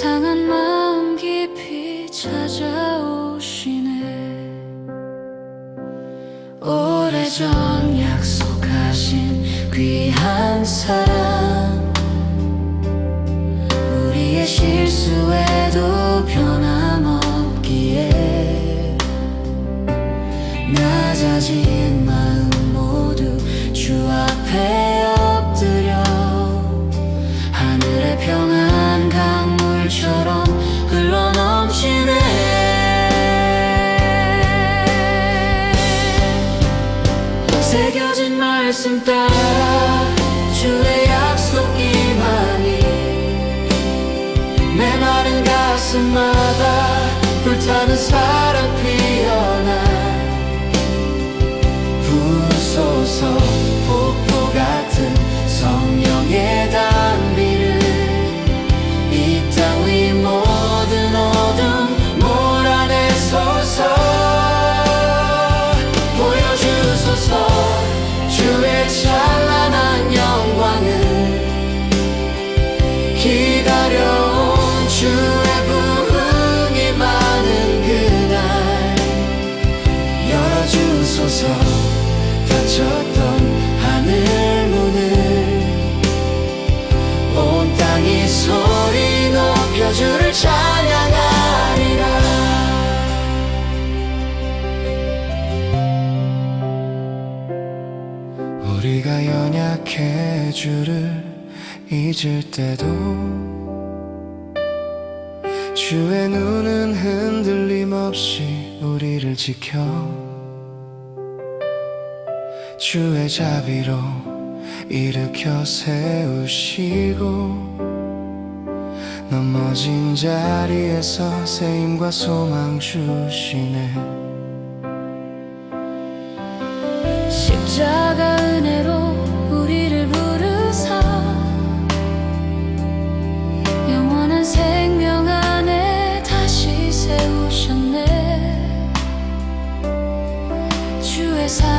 상한 마음 깊이 찾아오시네. 오래전 약속하신 귀한 사랑 말씀 따라 주의 약속이만이 내 마른 가슴마다 불타는 사랑 피어나 부소서 약해 주를 잊을 때도 주의 눈은 흔들림 없이 우리를 지켜 주의 자비로 일으켜 세우시고 넘어진 자리에서 세임과 소망 주시네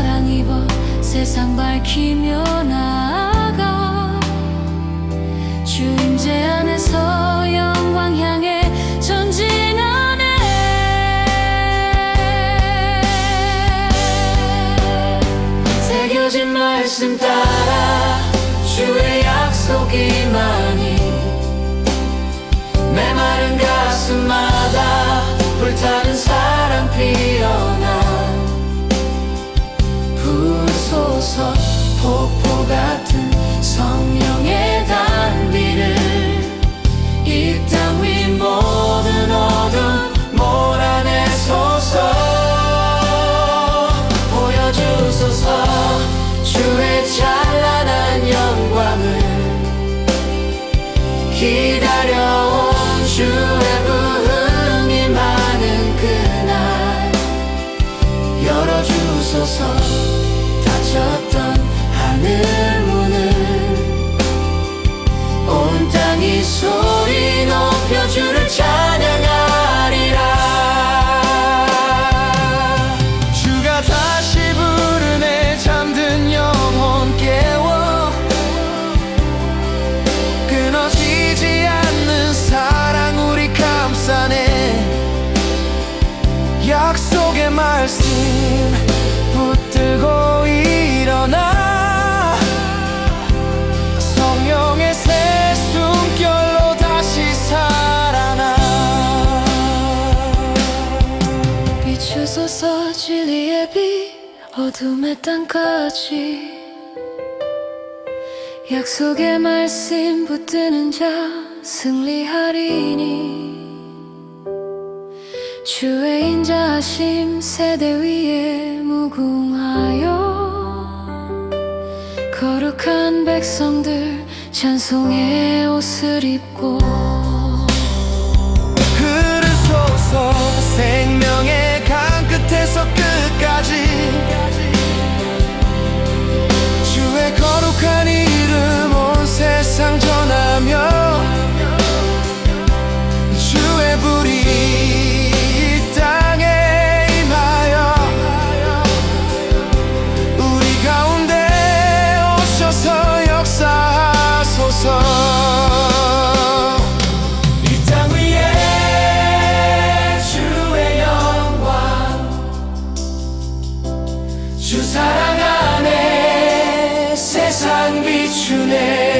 사랑 입어 세상 밝히며 나아가. 주 임재 안에서 영광 향해 전진하네 새겨진 말씀 따라 주의 약속이 약속의 말씀 붙들고 일어나. 성령의 새 숨결로 다시 살아나. 비추소서 진리의 빛 어둠의 땅까지. 약속의 말씀 붙드는 자 승리하리니 주의 인자하심 세대 위에 무궁하여 거룩한 백성들 찬송의 옷을 입고 흐르소서 생명의 강 끝에서 끝까지 주의 거룩한 비추네